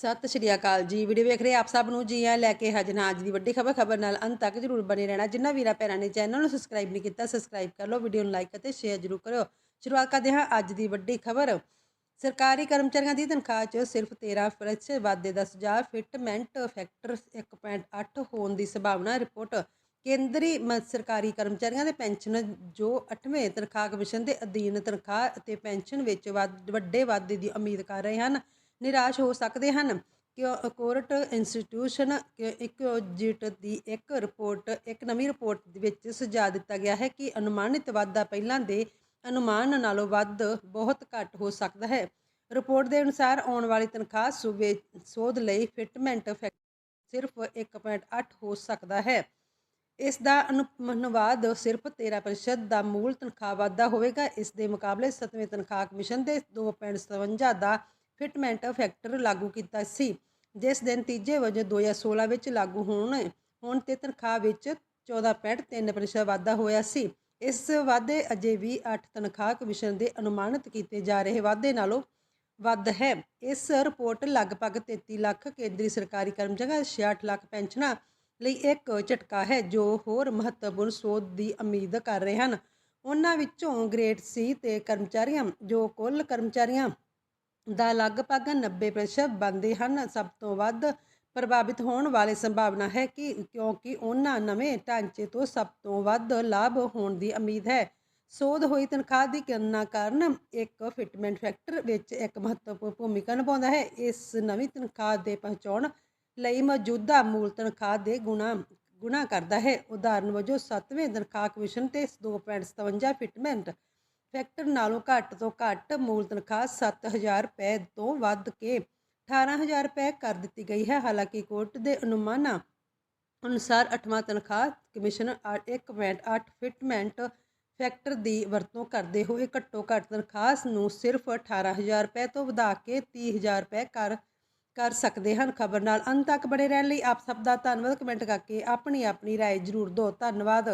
ਸਤਿ ਸ਼੍ਰੀ ਅਕਾਲ ਜੀ। ਵੀਡੀਓ ਵੇਖ ਰਹੇ ਆਪ ਸਭ ਨੂੰ ਜੀ ਆ ਲੈ ਕੇ ਹਾਜ਼ਰ ਹਾਂ। ਅੱਜ ਦੀ ਵੱਡੀ ਖਬਰ ਖਬਰ ਨਾਲ ਅੰਤ ਤੱਕ ਜਰੂਰ ਬਣੇ ਰਹਿਣਾ। ਜਿੰਨਾ ਵੀਰਾਂ ਭੈਣਾਂ ਨੇ ਚੈਨਲ ਨੂੰ ਸਬਸਕ੍ਰਾਈਬ ਨਹੀਂ ਕੀਤਾ ਸਬਸਕ੍ਰਾਈਬ ਕਰ ਲਓ, ਵੀਡੀਓ ਨੂੰ ਲਾਈਕ ਅਤੇ ਸ਼ੇਅਰ ਜਰੂਰ ਕਰਿਓ। ਸ਼ੁਰੂਆਤ ਕਰਦੇ ਹਾਂ ਅੱਜ ਦੀ ਵੱਡੀ ਖਬਰ। ਸਰਕਾਰੀ ਕਰਮਚਾਰੀਆਂ ਦੀ ਤਨਖਾਹ 'ਚ ਸਿਰਫ 13% ਵਾਧੇ ਦਾ ਸੁਝਾਅ ਫਿਟਮੈਂਟ ਫੈਕਟਰ 1.8 ਹੋਣ ਦੀ ਸੰਭਾਵਨਾ ਰਿਪੋਰਟ। ਕੇਂਦਰੀ ਮ- ਸਰਕਾਰੀ ਕਰਮਚਾਰੀਆਂ ਦੇ ਪੈਨਸ਼ਨ ਜੋ 8ਵੇਂ ਤਨਖਾਹ ਕਮਿਸ਼ਨ ਦੇ ਅਧੀਨ ਤਨਖਾਹ ਅਤੇ ਪੈਨਸ਼ਨ ਵਿੱਚ ਵੱਧ- ਵੱਡੇ ਵਾਧੇ ਦੀ ਉਮੀਦ ਕਰ ਰਹੇ ਹਨ। ਨਿਰਾਸ਼ ਹੋ ਸਕਦੇ ਹਨ ਕਿ ਕੋਰਟ ਇੰਸਟੀਟਿਊਸ਼ਨ ਇਕੋਜਿਟ ਦੀ ਇੱਕ ਰਿਪੋਰਟ, ਇੱਕ ਨਵੀਂ ਰਿਪੋਰਟ ਦੇ ਵਿੱਚ ਸੁਝਾਅ ਦਿੱਤਾ ਗਿਆ ਹੈ ਕਿ ਅਨੁਮਾਨਿਤ ਵਾਧਾ ਪਹਿਲਾਂ ਦੇ ਅਨੁਮਾਨ ਨਾਲੋਂ ਵੱਧ ਬਹੁਤ ਘੱਟ ਹੋ ਸਕਦਾ ਹੈ। ਰਿਪੋਰਟ ਦੇ ਅਨੁਸਾਰ ਆਉਣ ਵਾਲੀ ਤਨਖਾਹ ਸੂਬੇ ਸੋਧ ਲਈ ਫਿਟਮੈਂਟ ਫੈਕਟਰ ਸਿਰਫ 1.8 ਹੋ ਸਕਦਾ ਹੈ। ਇਸ ਦਾ ਅਨੁ- ਅਨੁਵਾਦ ਸਿਰਫ 13% ਦਾ ਮੂਲ ਤਨਖਾਹ ਵਾਧਾ ਹੋਵੇਗਾ। ਇਸ ਦੇ ਮੁਕਾਬਲੇ 7ਵੇਂ ਤਨਖਾਹ ਕਮਿਸ਼ਨ ਦੇ 2.57 ਦਾ ਫਿਟਮੈਂਟ ਫੈਕਟਰ ਲਾਗੂ ਕੀਤਾ ਸੀ, ਜਿਸ ਦੇ ਨਤੀਜੇ ਵਜੋਂ 2016 ਵਿੱਚ ਲਾਗੂ ਹੋਣ ਹੋਣ ਤੇ ਤਨਖਾਹ ਵਿੱਚ 14.3% ਵਾਧਾ ਹੋਇਆ ਸੀ। ਇਸ ਵਾਧੇ ਅਜੇ ਵੀ 8 ਤਨਖਾਹ ਕਮਿਸ਼ਨ ਦੇ ਅਨੁਮਾਨਿਤ ਕੀਤੇ ਜਾ ਰਹੇ ਵਾਧੇ ਨਾਲੋਂ ਵੱਧ ਹੈ। ਇਸ ਰਿਪੋਰਟ ਲਗਭਗ 33 ਲੱਖ ਕੇਂਦਰੀ ਸਰਕਾਰੀ ਕਰਮਚਾਰੀਆਂ 66 ਲੱਖ ਪੈਨਸ਼ਨਾਂ ਲਈ ਇੱਕ ਝਟਕਾ ਹੈ, ਜੋ ਹੋਰ ਮਹੱਤਵਪੂਰਨ ਸੋਧ ਦੀ ਉਮੀਦ ਕਰ ਰਹੇ ਹਨ। ਉਹਨਾਂ ਵਿੱਚੋਂ ਗ੍ਰੇਡ ਸੀ ਤੇ ਕਰਮਚਾਰੀਆਂ, ਜੋ ਕੁੱਲ ਕਰਮਚਾਰੀਆਂ ਦਾ ਲਗਭਗ 90% ਬਣਦੇ ਹਨ। ਸਭ ਤੋਂ ਵੱਧ ਪ੍ਰਭਾਵਿਤ ਹੋਣ ਵਾਲੀ ਸੰਭਾਵਨਾ ਹੈ ਕਿ, ਕਿਉਂਕਿ ਉਹਨਾਂ ਨਵੇਂ ਢਾਂਚੇ ਤੋਂ ਸਭ ਤੋਂ ਵੱਧ ਲਾਭ ਹੋਣ ਦੀ ਉਮੀਦ ਹੈ। ਸੋਧ ਹੋਈ ਤਨਖਾਹ ਦੀ ਗਣਨਾ ਕਾਰਨ ਇੱਕ ਫਿਟਮੈਂਟ ਫੈਕਟਰ ਵਿੱਚ ਇੱਕ ਮਹੱਤਵਪੂਰਨ ਭੂਮਿਕਾ ਨਿਭਾਉਂਦਾ ਹੈ। ਇਸ ਨਵੀਂ ਤਨਖਾਹ ਦੇ ਪਹੁੰਚਾਉਣ ਲਈ ਮੌਜੂਦਾ ਮੂਲ ਤਨਖਾਹ ਦੇ ਗੁਣਾ ਗੁਣਾ ਕਰਦਾ ਹੈ। ਉਦਾਹਰਨ ਵਜੋਂ 7ਵੇਂ ਤਨਖਾਹ ਕਮਿਸ਼ਨ ਤੇ 2.57 ਫਿਟਮੈਂਟ ਫੈਕਟਰ ਨਾਲੋਂ ਘੱਟ ਤੋਂ ਘੱਟ ਮੂਲ ਤਨਖਾਹ 7000 ਰੁਪਏ ਤੋਂ ਵੱਧ ਕੇ 18000 ਰੁਪਏ ਕਰ ਦਿੱਤੀ ਗਈ ਹੈ ਹਾਲਾਂਕਿ ਕੋਰਟ ਦੇ ਅਨੁਮਾਨਾਂ ਅਨੁਸਾਰ 8ਵਾਂ ਤਨਖਾਹ ਕਮਿਸ਼ਨ 1.8 ਫਿਟਮੈਂਟ ਫੈਕਟਰ ਦੀ ਵਰਤੋਂ ਕਰਦੇ ਹੋਏ ਘੱਟੋ ਘੱਟ ਤਨਖਾਹ ਨੂੰ ਸਿਰਫ 18000 ਰੁਪਏ ਤੋਂ ਵਧਾ ਕੇ 30000 ਰੁਪਏ ਕਰ ਕਰ ਸਕਦੇ ਹਨ ਖਬਰ ਨਾਲ ਅੰਤ ਤੱਕ ਬਣੇ ਰਹਿਣ ਲਈ ਆਪ ਸਭ ਦਾ ਧੰਨਵਾਦ ਕਮੈਂਟ ਕਰਕੇ ਆਪਣੀ ਆਪਣੀ رائے ਜ਼ਰੂਰ ਦਿਓ ਧੰਨਵਾਦ